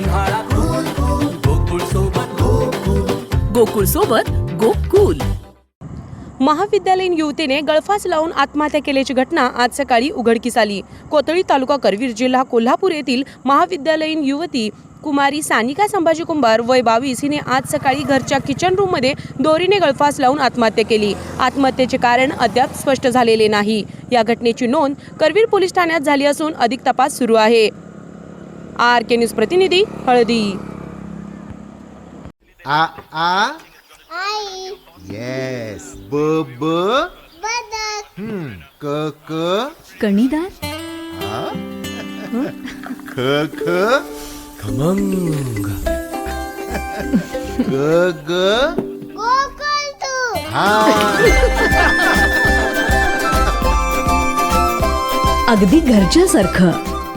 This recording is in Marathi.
उन्हाळा कूल गोकुळ सोबत गोकुल गोकुळ सोबत महाविद्यालयीन युवतीने गळफास लावून आत्महत्या केल्याची घटना आज सकाळी उघडकीस आली. कोतळी तालुका करवीर जिल्हा कोल्हापूर येथील महाविद्यालयीन युवती कुमारी सानिका संभाजी कुंभार वय बावीस हिने आज सकाळी घरच्या किचन रूममध्ये दोरीने गळफास लावून आत्महत्या केली. आत्महत्येचे कारण अद्याप स्पष्ट झालेले नाही. या घटनेची नोंद करवीर पोलीस ठाण्यात झाली असून अधिक तपास सुरू आहे. आर के न्यूज प्रतिनिधी हळदी. आ आ? आई. येस ब ब? बदक. हम्म. क क? कणीदार? आ? ख ख? खमंग. ग ग? हा. अगदी घरच्यासारखं.